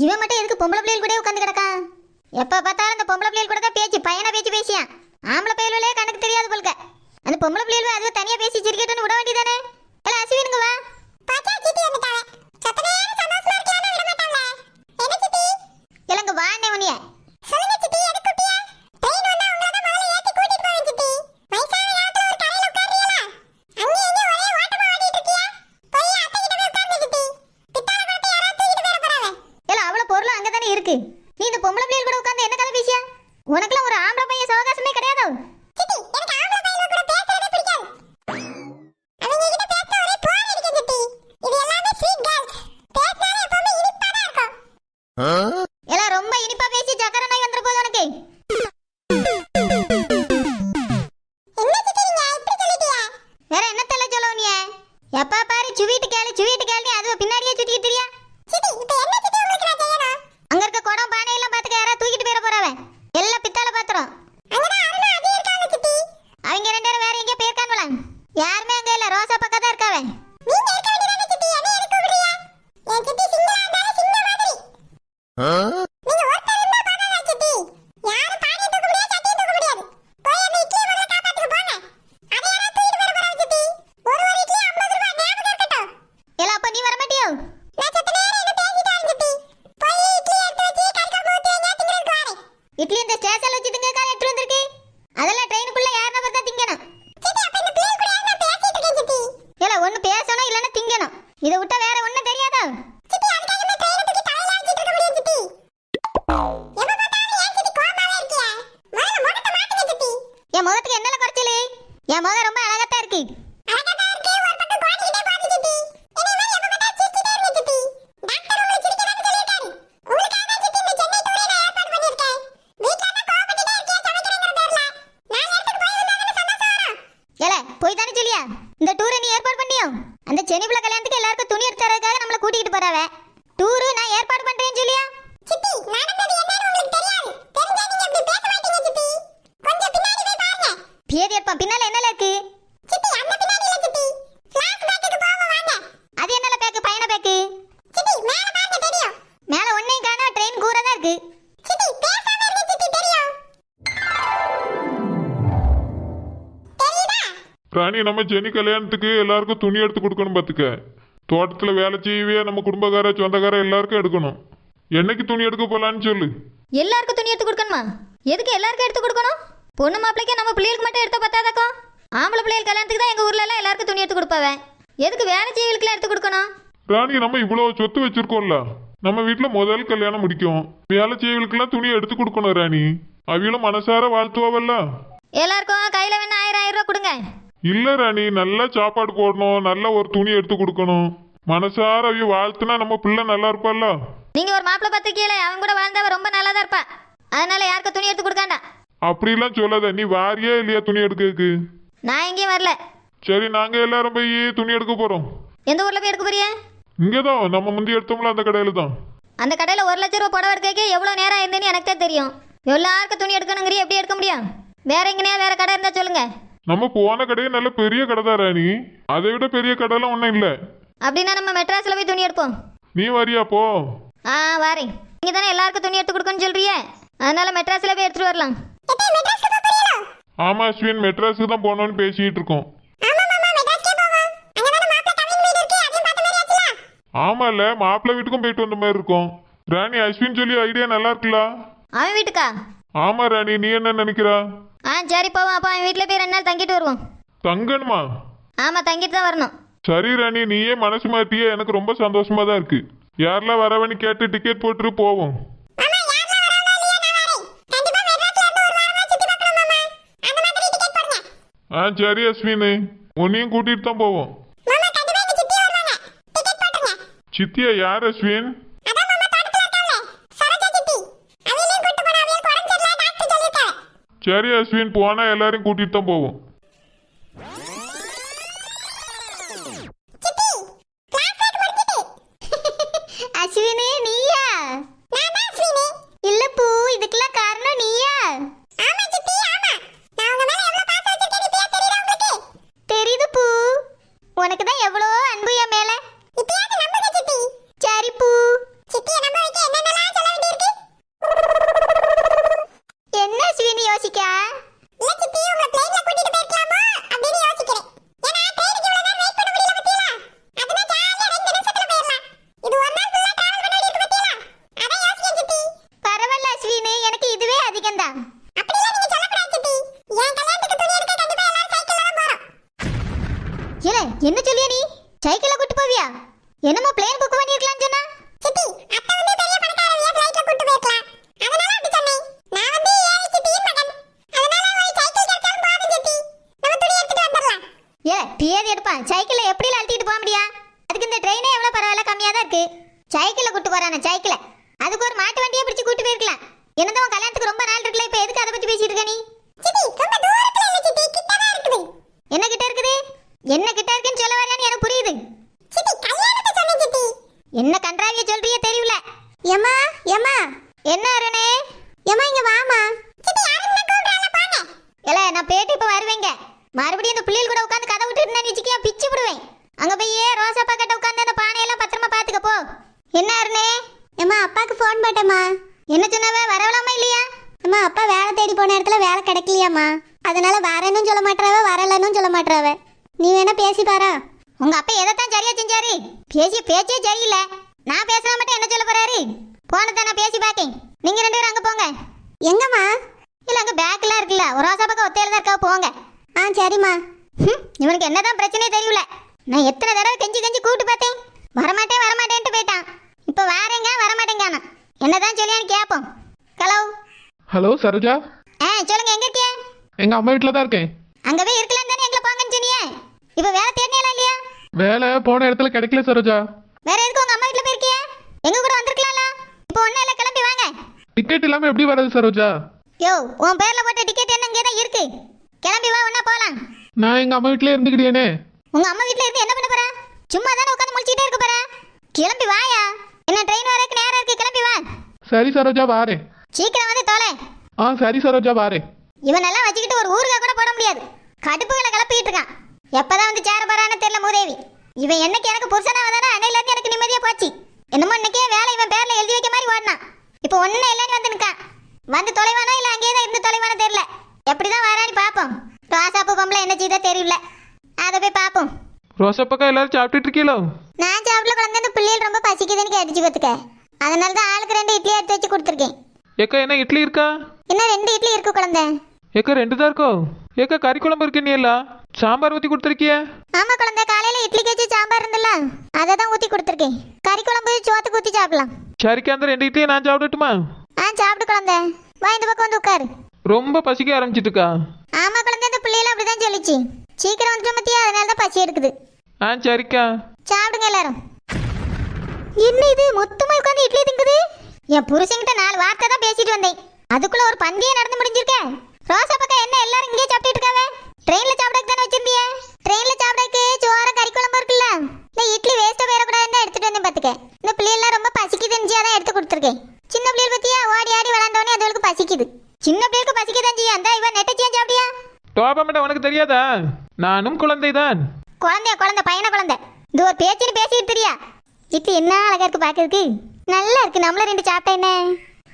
இவன் மட்டும் எதுக்கு பொம்பளை பிள்ளைகள் கூட உட்காந்து கிடக்கா? எப்ப பார்த்தாலும் இந்த பொம்பளை பிள்ளைகள் கூட தான் பேச்சு பையனை பேச்சு பேசியா ஆம்பளை பயல்களே கணக்கு தெரியாது போல்க. அந்த பொம்பளை பிள்ளைகள் அதுவே தனியா பேசி சிரிக்கட்டும்னு விட வேண்டியதானே? இதை விட்டா வேற ஒண்ணும் தெரியாதா சித்தி அதுக்காக இந்த ட்ரெயினை தூக்கி தலையில அடிச்சிட்டு இருக்க முடியும் சித்தி எப்ப பார்த்தாலும் ஏன் சித்தி கோவமாவே இருக்கியா முதல்ல முகத்தை மாத்துங்க சித்தி என் முகத்துக்கு என்னல குறைச்சலு என் முகம் ரொம்ப அழகாத்தான் இருக்கு அழகாதான் இருக்கு ஒரு பக்கம் கோணிக்கிட்டே போகுது சித்தி என்னை மாதிரி எப்ப பார்த்தாலும் சிரிச்சிட்டே இருங்க சித்தி டாக்டர் உங்களை சிரிக்கணும்னு சொல்லியிருக்காரு உங்களுக்காக தான் சித்தி இந்த சென்னை டூரை நான் ஏற்பாடு பண்ணியிருக்கேன் வீட்டுல தான் கோவப்பட்டுட்டே இருக்கியா சமைக்கிறேங்கிற பேர்ல நாலு இடத்துக்கு போய் வந்தா தானே சந்தோஷம் வரும் ஏல போய் தானே சொல்லியா இந்த டூரை நீ ஏற்பாடு பண்ணியோ அந்த சென்னிப்புல கல்யாணத்துக்கு எல்லாருக்கும் துணி எடுத்து தரதுக்காக நம்மள கூட்டிட்டு போறாவ டூரு நான் ஏற்பாடு பண்றேன்னு சொல்லியா சித்தி நடந்தது என்னன்னு உங்களுக்கு தெரியாது தெரிஞ்சா நீங்க இப்படி பேச மாட்டீங்க சித்தி கொஞ்சம் பின்னாடி போய் பாருங்க எடுப்பான் பின்னால என்னல இருக்கு? சித்தி அந்த பின்னாடி இல்ல சித்தி. ஃபிளாஷ் பேக்குக்கு போவோம் வாங்க. அது என்னல பேக்கு பயண பேக்கு சித்தி மேல பாருங்க தெரியும். மேல ஒன்னையும் காணா ட்ரெயின் கூற தான் இருக்கு. சித்தி பேசாம இருங்க சித்தி தெரியும். தெரியுதா? ராணி நம்ம ஜெனி கல்யாணத்துக்கு எல்லாருக்கும் துணி எடுத்து கொடுக்கணும் பார்த்துக்க தோட்டத்தில் வேலை செய்யவே நம்ம குடும்பக்கார சொந்தக்கார எல்லாருக்கும் எடுக்கணும். என்னைக்கு துணி எடுக்க போலான்னு சொல்லு. எல்லாருக்கும் துணி எடுத்து கொடுக்கணுமா? எதுக்கு எல்லாருக்கும் எடுத்து கொடுக்கணும்? பொண்ணு மாப்பிளைக்கு நம்ம பிள்ளைகளுக்கு மட்டும் எடுத்த பத்தாதாக்கும் ஆம்பளை பிள்ளைகள் கல்யாணத்துக்கு தான் எங்கள் ஊர்ல எல்லாம் எல்லாருக்கும் துணி எடுத்து கொடுப்பாவே. எதுக்கு வேலை செய்யலுக்குலாம் எடுத்து கொடுக்கணும்? ராணி நம்ம இவ்வளோ சொத்து வச்சிருக்கோம்ல. நம்ம வீட்டில் முதல் கல்யாணம் முடிக்கும். வேலை செய்யவங்களுக்கெல்லாம் துணி எடுத்து கொடுக்கணும் ராணி. அவிகளும் மனசார வாழ்த்துவாவல்ல. எல்லாருக்கும் கையில் வேணா ஆயிரம் ஆயிரம் ரூபா கொடுங்க. இல்ல ராணி நல்ல சாப்பாடு போடணும். நல்ல ஒரு துணி எடுத்து கொடுக்கணும். மனசார அவிய வாழ்த்துனா நம்ம பிள்ளை நல்லா இருப்பால்ல. நீங்கள் ஒரு மாப்பிள்ளை பார்த்துருக்கீங்களே அவன் கூட வாழ்ந்தவ ரொம்ப நல்லா தான் இருப்பா. அதனால யாருக்கும் துணி எடுத்து கொடுக்காண்டா அப்படிலாம் சொல்லாத. நீ வாரியா இல்லையா துணி எடுக்கிறதுக்கு? நான் எங்கேயும் வரல. சரி நாங்க எல்லாரும் போய் துணி எடுக்க போறோம். எந்த ஊரில் போய் எடுக்க போறிய இங்கதான். நம்ம முந்தி எடுத்தோம்ல அந்த கடையில தான். அந்த கடையில் ஒரு லட்ச ரூபா புடவை எடுக்க எவ்வளோ நேரம் ஆயிருந்தேன்னு எனக்கு தான் தெரியும். எல்லாருக்கும் துணி எடுக்கணுங்கிற எப்படி எடுக்க முடியும்? வேற எங்கேயா வேற கடை இருந்தால் சொல்லுங்க. நம்ம போன கடையே நல்ல பெரிய கடை தான் ராணி. அதை விட பெரிய கடைலாம் ஒன்றும் இல்லை. அப்படின்னா நம்ம மெட்ராஸில் போய் துணி எடுப்போம். நீ வரியா போ. ஆ வாரேன். நீங்கள் தானே எல்லாருக்கும் துணி எடுத்து கொடுக்கணும்னு சொல்றியே? அதனால மெட்ராஸில் போய் எடுத்துட்டு வரலாம். ஆமா அஸ்வின் மெட்ராஸுக்கு தான் போகணும்னு பேசிட்டு இருக்கோம். ஆமா ஆமால மாப்பிள்ளை வீட்டுக்கும் போயிட்டு வந்த மாதிரி இருக்கும். ராணி அஸ்வின் சொல்லி ஐடியா நல்லா இருக்குல்ல? அவன் வீட்டுக்கா? ஆமா ராணி நீ என்ன நினைக்கிறா? ஆ சரி போவோம். அப்போ அவன் வீட்டில் போய் ரெண்டு நாள் தங்கிட்டு வருவோம். தங்கணுமா? ஆமாம் தங்கிட்டு தான் வரணும். சரி ராணி நீயே மனசு மாட்டியே எனக்கு ரொம்ப சந்தோஷமா தான் இருக்கு. யாரெல்லாம் வரவன்னு கேட்டு டிக்கெட் போட்டுட்டு போவோம் மாமா யாரெல்லாம் வராங்களோ இல்லையோ நான் வரேன் கண்டிப்பா மெட்ராஸ்ல இருந்து ஒரு வாரமா சுத்தி பார்க்கணும் மாமா அந்த மாதிரி டிக்கெட் போடுங்க ஆ சரி அஸ்வின். உன்னையும் கூட்டிட்டு தான் போவோம். சித்தியா யார் அஸ்வின்? சரி அஸ்வின் போனா எல்லாரையும் கூட்டிட்டு தான் போவோம் சித்தி கிளாஸ் ஒர்க் முடிஞ்சிட்டு அஸ்வினி நீயா நான் தான் அஸ்வினி இல்ல பூ இதுக்கெல்லாம் காரணம் நீயா ஆமா சித்தி ஆமா நான் உங்க மேல எவ்வளவு பாசம் வச்சிருக்கேன் இப்பயா தெரியுதா உங்களுக்கு தெரியுது பூ உனக்கு தான் எவ்வளோ அன்பு என் மேல இப்பயாவது நம்புங்க சித்தி சரி பூ சித்தியை நம்ப வைக்க என்னென்னலாம் சொல்ல வேண்டியிருக்கு என்ன அஸ்வினி யோசிக்கா இல்ல சித்தி உங்களை பிளேன்ல கூட்டிட்டு போயிருக்கலாமோ அப்படின்னு யோசிக்கிறேன் ஏன்னா ட்ரெயினுக்கு இவ்வளவு நேரம் வெயிட் பண்ண முடியல பத்தியலா அதனால ஜாலியா ரெண்டு நிமிஷத்துல போயிடலாம் இது ஒரு நாள் ஃபுல்லா டிராவல் பண்ண வேண்டியிருக்கு பத்தியலா அதான் யோசிக்கிறேன் சித்தி பரவாயில்ல அஸ்வினி எனக்கு இதுவே அதிகம்தான் அப்படிலாம் நீங்க சொல்லக்கூடாது சித்தி என் கல்யாணத்துக்கு துணி எடுக்க கண்டிப்பா எல்லாரும் சைக்கிள்ல தான் போறோம் ஏல என்ன சொல்லிய நீ? சைக்கிள்ல கூட்டு போவியா? என்னமோ பிளேன் புக் பண்ணிருக்கலாம்னு சொன்னா? சித்தி அத்தை வந்து பெரிய பணக்காரவிய ஃளைட்ல கூட்டு போயிருக்கலாம். அதனால அப்படி சொன்னேன். நான் வந்து ஏழை சித்தியின் மகன். அதனால ஒரு சைக்கிள் கிடைச்சாலும் போதும் சித்தி. நம்ம துணி எடுத்துட்டு வந்துடலாம். ஏ பியது எடுப்பான். சைக்கிள்ல எப்படி அழுத்திட்டு போக முடியா? அதுக்கு இந்த ட்ரெயினே எவ்வளவு பரவாயில்ல கம்மியா தான் இருக்கு. சைக்கிள்ல கூட்டு போறானே சைக்கிள. அதுக்கு ஒரு மாட்டு வண்டியை பிடிச்சு கூட்டு போயிருக்கலாம். என்னதான் கல்யாணத்துக்கு ரொம்ப நாள் இருக்குல்ல இப்ப எதுக்கு அதை பத்தி பேசிட்டு இருக்க நீ? சித்தி ரொம்ப தூரத்துல இல்ல சித்தி. இருக்குது. என்ன கிட்ட இருக்குது? என்ன கிட்ட இருக்குன்னு சொல்ல வரையான்னு எனக்கு புரியுது. என்ன கன்றாவிய சொல்றிய தெரியல. ஏமா ஏமா என்ன அருணே? ஏமா இங்க வாமா இல்ல நான் பேட்டு இப்ப வருவேங்க. மறுபடியும் இந்த பிள்ளைகள் கூட உட்காந்து கதை விட்டுட்டு நான் வச்சுக்கியா பிச்சு விடுவேன். அங்க போய் ரோசாப்பா கிட்ட உட்காந்து அந்த பானையெல்லாம் பத்திரமா பாத்துக்க போ. என்ன அருணே? ஏமா அப்பாக்கு ஃபோன் போட்டேம்மா. என்ன சொன்னவ? வரவலாமா இல்லையா? அம்மா அப்பா வேலை தேடி போன இடத்துல வேலை கிடைக்கலையாம்மா. அதனால வரேன்னு சொல்ல மாட்டாவ வரலன்னு சொல்ல மாட்டாவ நீ வேணா பேசி பாரா. உங்க அப்பா எதைத்தான் சரியா செஞ்சாரு? பேசிய பேச்சே சரியில்லை. நான் பேசுனா மட்டும் என்ன சொல்ல போறாரு? போனதை நான் பேசி பாக்கேன். நீங்க ரெண்டு பேரும் அங்க போங்க. எங்கம்மா? இல்ல அங்க பேக்லாம் இருக்குல்ல. ஒரு ரோசா பக்கம் ஒத்தையில தான் இருக்கா போங்க. ஆ சரிம்மா. இவனுக்கு என்னதான் பிரச்சனையே தெரியல. நான் எத்தனை தடவை கெஞ்சி கெஞ்சி கூப்பிட்டு பார்த்தேன். வரமாட்டேன் வரமாட்டேன்ட்டு போயிட்டான். இப்போ வாரேங்க வரமாட்டேங்கானா என்னதான் சொல்லியான்னு கேட்போம் ஹலோ ஹலோ சரோஜா? ஆ சொல்லுங்க எங்க இருக்கிய? எங்க அம்மா வீட்டில் தான் இருக்கேன். அங்க போய் இருக்கலாம் தானே இப்போ வேலை தேடினீங்களா இல்லையா? வேலை போன இடத்துல கிடைக்கல சரோஜா. வேற எதுக்கு உங்க அம்மா வீட்டுல போயிருக்கிய? எங்க கூட வந்திருக்கலாம்ல? இப்போ ஒன்னும் இல்லை கிளம்பி வாங்க. டிக்கெட் இல்லாமல் எப்படி வர்றது சரோஜா? யோ உன் பேர்ல போட்ட டிக்கெட் என்ன இங்கே தான் இருக்கு? கிளம்பி வா ஒன்னா போலாம். நான் எங்க அம்மா வீட்டிலே இருந்துக்கிட்டேனே. உங்க அம்மா வீட்ல இருந்து என்ன பண்ண போற? சும்மா தானே உட்காந்து முழிச்சிட்டே இருக்க போற? கிளம்பி வாயா. என்ன ட்ரெயின் வரக்கு நேரம் இருக்கு கிளம்பி வா. சரி சரோஜா வாரேன். சீக்கிரம் வந்து தொலை. ஆ சரி சரோஜா வாரேன். இவனெல்லாம் வச்சுக்கிட்டு ஒரு ஊருகா கூட போட முடியாது. கடுப்புகளை கிளப்பிட்டு இருக்கான். எப்பதான் வந்து சேர போறான்னு தெரியல மூதேவி. இவன் என்னைக்கு எனக்கு புருஷனா வந்தானோ அன்னையில இருந்து எனக்கு நிம்மதியா போச்சு. என்னமோ இன்னைக்கே வேலை இவன் பேர்ல எழுதி வைக்க மாதிரி ஓடினான். இப்போ ஒன்னும் இல்லைன்னு வந்து நிற்கான் வந்து தொலைவானா இல்ல அங்கேயே தான் இருந்து தொலைவானோ தெரியல. எப்படிதான் வரான்னு பாப்போம். ரோசாப்பு பொம்பளை என்ன செய்தா தெரியல. அதை போய் பாப்போம். ரோசப்பக்கா எல்லாரும் சாப்பிட்டுட்டு இருக்கீங்களோ? நான் சாப்பிட குழந்தை இந்த பிள்ளைகள் ரொம்ப பசிக்குதுன்னு கேட்டுச்சு பார்த்துக்க. அதனால தான் ஆளுக்கு ரெண்டு இட்லி எடுத்து வச்சு கொடுத்துருக்கேன். ஏக்கா என்ன இட்லி இருக்கா? இன்னும் ரெண்டு இட்லி இருக்கு குழந்தை? ஏக்கா ரெண்டு தான் இருக்கோ? ஏக்கா கறி குழம்பு இருக்கு நீ எல்லாம்? சாம்பார் ஊற்றி கொடுத்துருக்கிய? ஆமா குழந்தை காலையில இட்லி வச்சு சாம்பார் இருந்தல்ல அதை தான் ஊத்தி கொடுத்துருக்கேன். கறி குழம்பு சோத்துக்கு ஊத்தி சாப்பிடலாம். சரிக்கா அந்த ரெண்டு இட்லியை நான் சாப்பிடட்டுமா? ஆ சாப்பிடு குழந்தை. வா இந்த பக்கம் வந்து உட்காரு. ரொம்ப பசிக்க ஆரம்பிச்சிட்டுக்கா. ஆமா குழந்தை இந்த பிள்ளைகளும் அப்படிதான் சொல்லிச்சு. சீக்கிரம் வந்துட்டு மத்தியா அதனால தான் பசி எடுக்குது. ஆ சரிக்கா. சாப்பிடுங்க எல்லாரும். என்ன இது? மொத்தமா உட்காந்து இட்லி திங்குது? என் புருஷன்கிட்ட நாலு வார்த்தை தான் பேசிட்டு வந்தேன். அதுக்குள்ள ஒரு பந்தியே நடந்து முடிஞ்சிருக்க. ரோசா பக்கம் என்ன எல்லாரும் தெரியாதா? நானும் குழந்தைதான். குழந்தைய குழந்தை பையன குழந்தை? இது ஒரு பேச்சுன்னு பேசிட்டு தெரியா? இட்லி என்ன அழகா இருக்கு பாக்குறதுக்கு? நல்லா இருக்கு. நம்மள ரெண்டு சாப்பிட்டா என்ன?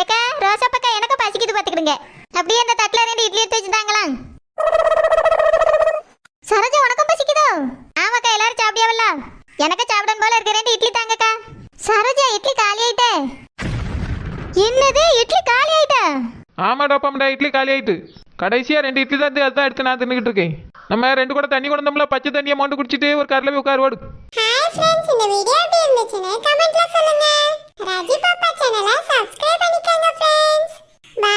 ஏக்கா ரோசாப்பக்கா எனக்கு பசிக்குது பாத்துக்கிடுங்க. அப்படியே அந்த தட்டுல ரெண்டு இட்லி எடுத்து வச்சுட்டாங்களா சரோஜா உனக்கும் பசிக்குதோ? ஆமாக்கா எல்லாரும் சாப்பிடியாவல்ல? எனக்கு சாப்பிடும் போல இருக்க. ரெண்டு இட்லி தாங்கக்கா. சரோஜா இட்லி காலி ஆயிட்டே என்னது? இட்லி காலி ஆயிட்டா ஆமாடா பாம்டா இட்லி காலி ஆயிட்டு. கடைசியா ரெண்டு இட்லி தான் அதுதான் எடுத்து நான் தின்னுக்கிட்டு இருக்கேன். நம்ம ரெண்டு கூட தண்ணி கொண்டோம்ல பச்சை தண்ணியை மொண்டு குடிச்சிட்டு ஒரு கரில் போய் உட்கார் ஓடு. ஹாய் ஃப்ரெண்ட்ஸ் இந்த வீடியோ எப்படி இருந்துச்சுன்னு கமெண்ட்ல சொல்லுங்க. ராஜி பாப்பா சேனலை சப்ஸ்கிரைப் ஃப்ரெண்ட்ஸ் பை